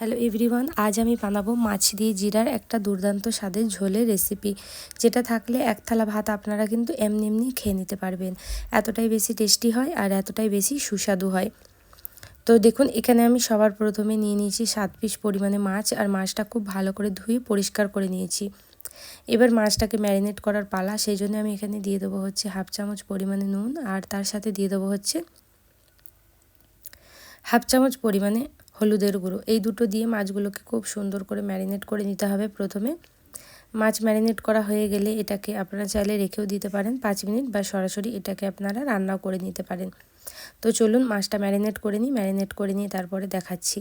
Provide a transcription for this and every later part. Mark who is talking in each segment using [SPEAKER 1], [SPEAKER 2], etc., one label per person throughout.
[SPEAKER 1] Hello everyone আজ আমি বানাবো মাছ দিয়ে জিরার একটা দুর্দান্ত স্বাদের ঝোলের রেসিপি যেটা থাকলে এক থালা ভাত আপনারা কিন্তু এমনি এমনি খেয়ে নিতে পারবেন। এতটাই বেশি টেস্টি হয় আর এতটাই বেশি সুস্বাদু হয়। তো দেখুন, এখানে আমি সবার প্রথমে নিয়ে নিয়েছি সাত পিস পরিমাণে মাছ আর মাছটা খুব ভালো করে ধুয়ে পরিষ্কার করে নিয়েছি। এবার মাছটাকে ম্যারিনেট করার পালা, সেই জন্য আমি এখানে দিয়ে দেবো হচ্ছে হাফ চামচ পরিমাণে নুন আর তার সাথে দিয়ে দেবো হচ্ছে হাফ চামচ পরিমাণে হলুদের গুঁড়ো। এই দুটো দিয়ে মাছগুলোকে খুব সুন্দর করে ম্যারিনেট করে নিতে হবে প্রথমে। মাছ ম্যারিনেট করা হয়ে গেলে এটাকে আপনারা চাইলে রেখেও দিতে পারেন পাঁচ মিনিট বা সরাসরি এটাকে আপনারা রান্নাও করে নিতে পারেন। তো চলুন মাছটা ম্যারিনেট করে নিই, ম্যারিনেট করে নিয়ে তারপরে দেখাচ্ছি।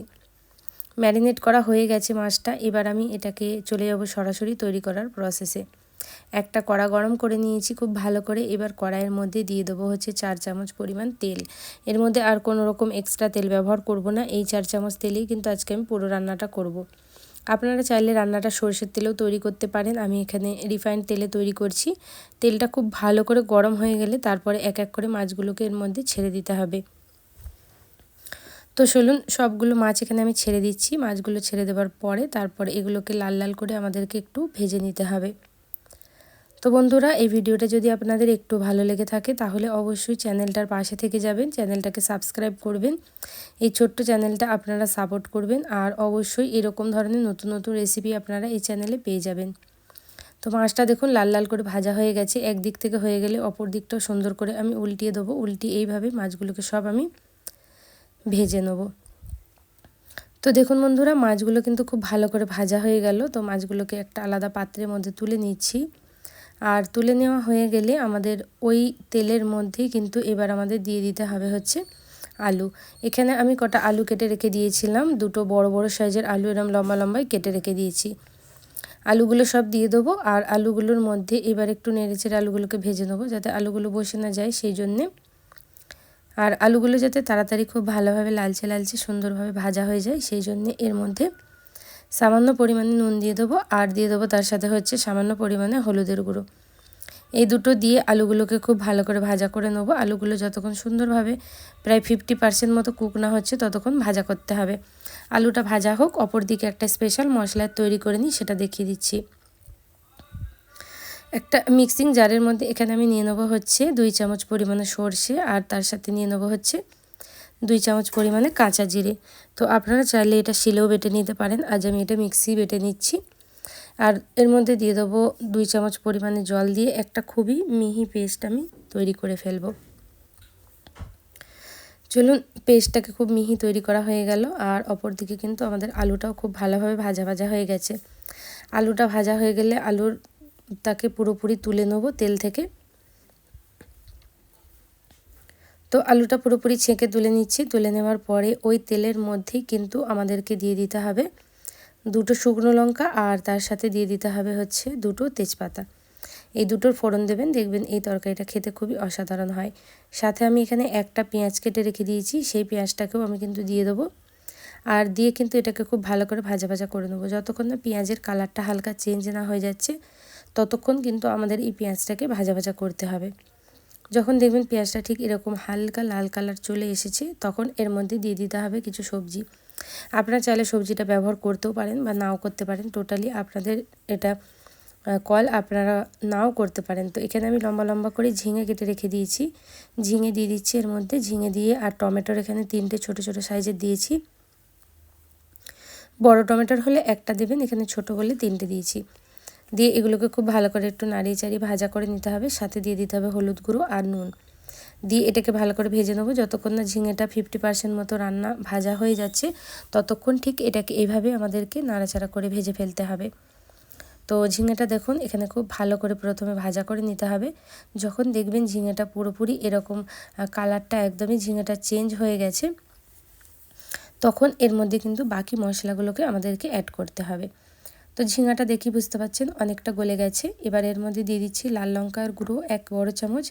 [SPEAKER 1] ম্যারিনেট করা হয়ে গেছে মাছটা। এবার আমি এটাকে চলে যাব সরাসরি তৈরি করার প্রসেসে একটা কড়া গরম করে নিয়েছি খুব ভালো করে। এবার কড়াইয়ের মধ্যে দিয়ে দেবো হচ্ছে চার চামচ পরিমাণ তেল। এর মধ্যে আর কোনো রকম এক্সট্রা তেল ব্যবহার করব না। এই চার চামচ তেলেই কিন্তু আজকে আমি পুরো রান্নাটা করব। আপনারা চাইলে রান্নাটা সরষের তেলেও তৈরি করতে পারেন। আমি এখানে রিফাইন্ড তেলে তৈরি করছি। তেলটা খুব ভালো করে গরম হয়ে গেলে তারপরে এক এক করে মাছগুলোকে এর মধ্যে ছেড়ে দিতে হবে। তো চলুন, সবগুলো মাছ এখানে আমি ছেড়ে দিচ্ছি। মাছগুলো ছেড়ে দেওয়ার পরে তারপরে এগুলোকে লাল লাল করে আমাদেরকে একটু ভেজে নিতে হবে। তো বন্ধুরা, এই ভিডিওটা যদি আপনাদের একটু ভালো লেগে থাকে, তাহলে অবশ্যই চ্যানেলটার পাশে থেকে যাবেন, চ্যানেলটাকে সাবস্ক্রাইব করবেন। এই ছোট্ট চ্যানেলটা আপনারা সাপোর্ট করবেন, আর অবশ্যই এরকম ধরনের নতুন নতুন রেসিপি আপনারা এই চ্যানেলে পেয়ে যাবেন। তো মাছটা দেখুন, লাল লাল করে ভাজা হয়ে গেছে। একদিক থেকে হয়ে গেলে অপর দিকটাও সুন্দর করে আমি উল্টিয়ে দেবো। উল্টি এইভাবে মাছগুলোকে সব আমি ভেজে নেব। তো দেখুন বন্ধুরা, মাছগুলো কিন্তু খুব ভালো করে ভাজা হয়ে গেল। তো মাছগুলোকে একটা আলাদা পাত্রের মধ্যে তুলে নিচ্ছি। আর তুলে নেওয়া হয়ে গেলে আমাদের ওই তেলের মধ্যেই কিন্তু এবার আমাদের দিয়ে দিতে হবে হচ্ছে আলু। এখানে আমি কটা আলু কেটে রেখে দিয়েছিলাম। দুটো বড় বড় সাইজের আলু এরম লম্বা, লম্বাই কেটে রেখে দিয়েছি। আলুগুলো সব দিয়ে দেবো আর আলুগুলোর মধ্যে এবার একটু নেড়েচেড়ে আলুগুলোকে ভেজে নেব যাতে আলুগুলো বসে না যায় সেই জন্যে। আর আলুগুলো যাতে তাড়াতাড়ি খুব ভালোভাবে লালচে লালচে, সুন্দরভাবে ভাজা হয়ে যায় সেই জন্যে এর মধ্যে সামান্য পরিমাণে নুন দিয়ে দেবো, আর দিয়ে দেবো তার সাথে হচ্ছে সামান্য পরিমাণে হলুদের গুঁড়ো। এই দুটো দিয়ে আলুগুলোকে খুব ভালো করে ভাজা করে নেব। আলুগুলো যতক্ষণ সুন্দরভাবে প্রায় ফিফটি পার্সেন্ট মতো কুক না হচ্ছে, ততক্ষণ ভাজা করতে হবে। আলুটা ভাজা হোক অপর দিকে একটা স্পেশাল মশলা তৈরি করে নিই, সেটা দেখিয়ে দিচ্ছি। একটা মিক্সিং জারের মধ্যে এখানে আমি নিয়ে নেব হচ্ছে দুই চামচ পরিমাণে সর্ষে, আর তার সাথে নিয়ে নেব হচ্ছে দুই চামচ পরিমাণে কাঁচা জিরে। তো আপনারা চাইলে এটা শিলেও বেটে নিতে পারেন। আজ আমি এটা মিক্সি বেটে নিচ্ছি। আর এর মধ্যে দিয়ে দেবো দুই চামচ পরিমাণে জল দিয়ে একটা খুবই মিহি পেস্ট আমি তৈরি করে ফেলব। চলুন, পেস্টটাকে খুব মিহি তৈরি করা হয়ে গেল। আর অপর দিকে কিন্তু আমাদের আলুটাও খুব ভালোভাবে ভাজা ভাজা হয়ে গেছে। আলুটা ভাজা হয়ে গেলে আলুর তাকে পুরোপুরি তুলে নেব তেল থেকে। তো আলুটা পুরোপুরি ছেঁকে তুলে নিচ্ছি। তুলে নেওয়ার পরে ওই তেলের মধ্যেই কিন্তু আমাদেরকে দিয়ে দিতে হবে দুটো শুকনো লঙ্কা আর তার সাথে দিয়ে দিতে হবে হচ্ছে দুটো তেজপাতা। এই দুটোর ফোড়ন দেবেন, দেখবেন এই তরকারিটা খেতে খুবই অসাধারণ হয়। সাথে আমি এখানে একটা পেঁয়াজ কেটে রেখে দিয়েছি, সেই পেঁয়াজটাকেও আমি কিন্তু দিয়ে দেবো। আর দিয়ে কিন্তু এটাকে খুব ভালো করে ভাজা ভাজা করে নেব। যতক্ষণ না পেঁয়াজের কালারটা হালকা চেঞ্জ না হয়ে যাচ্ছে, ততক্ষণ কিন্তু আমাদের এই পেঁয়াজটাকে ভাজা ভাজা করতে হবে। যখন দেখবেন পেঁয়াজটা ঠিক এরকম হালকা লাল কালার চলে এসেছে, তখন এর মধ্যে দিয়ে দিতে হবে কিছু সবজি। আপনারা চাইলে সবজিটা ব্যবহার করতেও পারেন বা নাও করতে পারেন, টোটালি আপনাদের এটা কল আপনারা নাও করতে পারেন। তো এখানে আমি লম্বা লম্বা করে ঝিঙে কেটে রেখে দিয়েছি। ঝিঙে দিয়ে দিচ্ছি এর মধ্যে ঝিঙে দিয়ে আর টমেটোর এখানে তিনটে ছোট ছোট সাইজের দিয়েছি। বড় টমেটোর হলে একটা দেবেন, এখানে ছোট হলে তিনটে দিয়েছি। দিয়ে এগুলোকে খুব ভালো করে একটু নাড়িয়ে চাড়িয়ে ভাজা করে নিতে হবে। সাথে দিয়ে দিতে হবে হলুদ গুঁড়ো আর নুন। দিয়ে এটাকে ভালো করে ভেজে নেব। যতক্ষণ না ঝিঙেটা ফিফটি পার্সেন্ট মতো রান্না ভাজা হয়ে যাচ্ছে, ততক্ষণ ঠিক এটাকে এইভাবে আমাদেরকে নাড়াচাড়া করে ভেজে ফেলতে হবে। তো ঝিঙেটা দেখুন, এখানে খুব ভালো করে প্রথমে ভাজা করে নিতে হবে। যখন দেখবেন ঝিঙেটা পুরোপুরি এরকম কালারটা একদমই ঝিঙেটা চেঞ্জ হয়ে গেছে, তখন এর মধ্যে কিন্তু বাকি মশলাগুলোকে আমাদেরকে অ্যাড করতে হবে। তো ঝিঙাটা দেখি বুঝতে পারছেন অনেকটা গলে গেছে। এবার এর মধ্যে দিয়ে দিচ্ছি লাল লঙ্কার গুঁড়ো, এক বড় চামচ।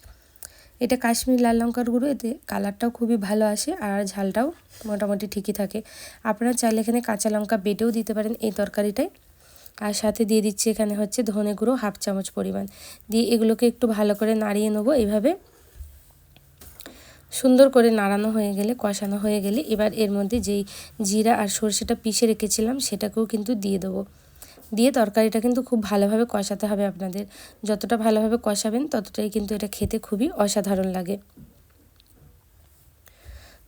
[SPEAKER 1] এটা কাশ্মীর লাল লঙ্কার গুঁড়ো, এতে কালারটাও খুবই ভালো আসে আর ঝালটাও মোটামুটি ঠিকই থাকে। আপনারা চাইলে এখানে কাঁচা লঙ্কা বেটেও দিতে পারেন এই তরকারিটায়। আর সাথে দিয়ে দিচ্ছি এখানে হচ্ছে ধনে গুঁড়ো হাফ চামচ পরিমাণ। দিয়ে এগুলোকে একটু ভালো করে নাড়িয়ে নেব এইভাবে। সুন্দর করে নাড়ানো হয়ে গেলে, কষানো হয়ে গেলে এবার এর মধ্যে যেই জিরা আর সর্ষেটা পিষে রেখেছিলাম সেটাকেও কিন্তু দিয়ে দেবো। দিয়ে তরকারিটা কিন্তু খুব ভালোভাবে কষাতে হবে আপনাদের। যতটা ভালোভাবে কষাবেন, ততটাই কিন্তু এটা খেতে খুবই অসাধারণ লাগে।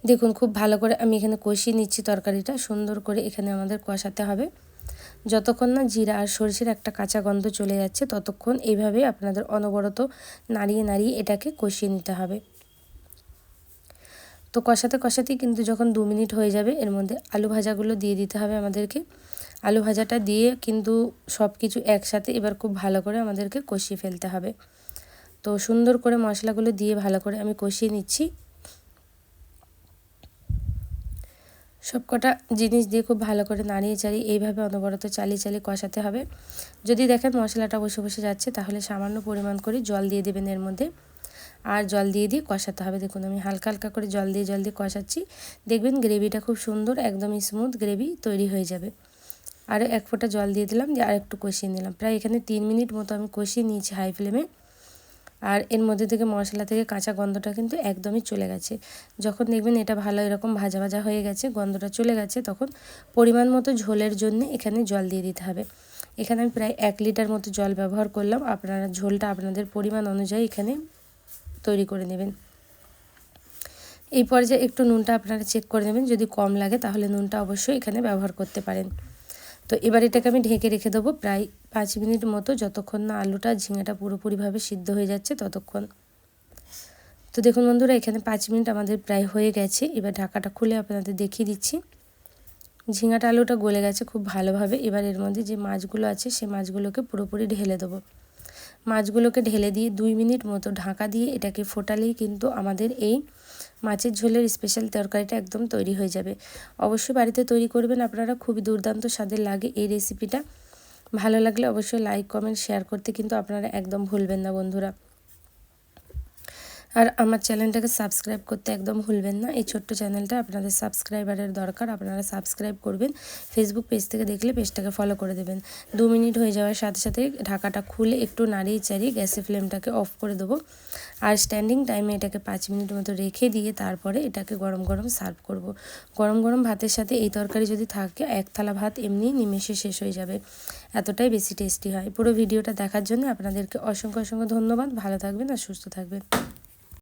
[SPEAKER 1] দেখুন, খুব ভালো করে আমি এখানে কষিয়ে নিচ্ছি তরকারিটা। সুন্দর করে এখানে আমাদের কষাতে হবে। যতক্ষণ না জিরা আর সরষের একটা কাঁচা গন্ধ চলে যাচ্ছে, ততক্ষণ এইভাবে আপনাদের অনবরত নাড়িয়ে নাড়িয়ে এটাকে কষিয়ে নিতে হবে। তো কষাতে কষাতেই কিন্তু যখন দু মিনিট হয়ে যাবে, এর মধ্যে আলু ভাজাগুলো দিয়ে দিতে হবে আমাদেরকে। আলু ভাজাটা দিয়ে কিন্তু সব কিছু একসাথে এবার খুব ভালো করে আমাদেরকে কষিয়ে ফেলতে হবে। তো সুন্দর করে মশলাগুলো দিয়ে ভালো করে আমি কষিয়ে নিচ্ছি। সব কটা জিনিস দিয়ে খুব ভালো করে নাড়িয়ে চাড়িয়ে এইভাবে অনবরত চালিয়ে চালিয়ে কষাতে হবে। যদি দেখেন মশলাটা বসে বসে যাচ্ছে, তাহলে সামান্য পরিমাণ করে জল দিয়ে দেবেন এর মধ্যে। আর জল দিয়ে দিয়ে কষাতে হবে। দেখুন, আমি হালকা হালকা করে জল দিয়ে জল দিয়ে কষাচ্ছি। দেখবেন গ্রেভিটা খুব সুন্দর, একদমই স্মুথ গ্রেভি তৈরি হয়ে যাবে। আরও এক ফোঁটা জল দিয়ে দিলাম, দিয়ে আর একটু কষিয়ে নিলাম। প্রায় এখানে তিন মিনিট মতো আমি কষিয়ে নিয়েছি হাই ফ্লেমে আর এর মধ্যে থেকে মশলা থেকে কাঁচা গন্ধটা কিন্তু একদমই চলে গেছে। যখন দেখবেন এটা ভালো এরকম ভাজা ভাজা হয়ে গেছে, গন্ধটা চলে গেছে, তখন পরিমাণ মতো ঝোলের জন্য এখানে জল দিয়ে দিতে হবে। এখানে আমি প্রায় এক লিটার মতো জল ব্যবহার করলাম। আপনারা ঝোলটা আপনাদের পরিমাণ অনুযায়ী এখানে তৈরি করে নেবেন। এই পর্যায়ে একটু নুনটা আপনারা চেক করে নেবেন। যদি কম লাগে তাহলে নুনটা অবশ্যই এখানে ব্যবহার করতে পারেন। তো এবার এটাকে আমি ঢেকে রেখে দেবো প্রায় পাঁচ মিনিট মতো। যতক্ষণ না আলুটা, ঝিঙেটা পুরোপুরিভাবে সিদ্ধ হয়ে যাচ্ছে, ততক্ষণ। তো দেখুন বন্ধুরা, এখানে পাঁচ মিনিট আমাদের প্রায় হয়ে গেছে। এবার ঢাকাটা খুলে আপনাদের দেখিয়ে দিচ্ছি। ঝিঙাটা, আলুটা গলে গেছে খুব ভালোভাবে। এবার এর মধ্যে যে মাছগুলো আছে, সে মাছগুলোকে পুরোপুরি ঢেলে দেবো। মাছগুলোকে ঢেলে দিয়ে দুই মিনিট মতো ঢাকা দিয়ে এটাকে ফোটালেই কিন্তু আমাদের এই মাছের ঝোলের স্পেশাল তরকারিটা একদম তৈরি হয়ে যাবে। অবশ্যই বাড়িতে তৈরি করবেন, আপনারা খুবই দুর্দান্ত স্বাদের লাগে এই রেসিপিটা ভালো লাগলে অবশ্যই লাইক কমেন্ট শেয়ার করতে কিন্তু আপনারা একদম ভুলবেন না বন্ধুরা। আর আমার চ্যানেলটাকে সাবস্ক্রাইব করতে একদম ভুলবেন না। এই ছোট্ট চ্যানেলটা আপনাদের সাবস্ক্রাইবারের দরকার, আপনারা সাবস্ক্রাইব করবেন ফেসবুক পেজ থেকে দেখলে পেজটাকে ফলো করে দেবেন। দু মিনিট হয়ে যাওয়ার সাথে সাথে ঢাকাটা খুলে একটু নাড়িয়ে চাড়িয়ে গ্যাসের ফ্লেমটাকে অফ করে দেবো। আর স্ট্যান্ডিং টাইমে এটাকে পাঁচ মিনিট মতো রেখে দিয়ে তারপরে এটাকে গরম গরম সার্ভ করব। গরম গরম ভাতের সাথে এই তরকারি যদি থাকে, এক থালা ভাত এমনি নিমেষে শেষ হয়ে যাবে। এতটাই বেশি টেস্টি হয়। পুরো ভিডিওটা দেখার জন্য আপনাদেরকে অসংখ্য অসংখ্য ধন্যবাদ। ভালো থাকবেন আর সুস্থ থাকবেন।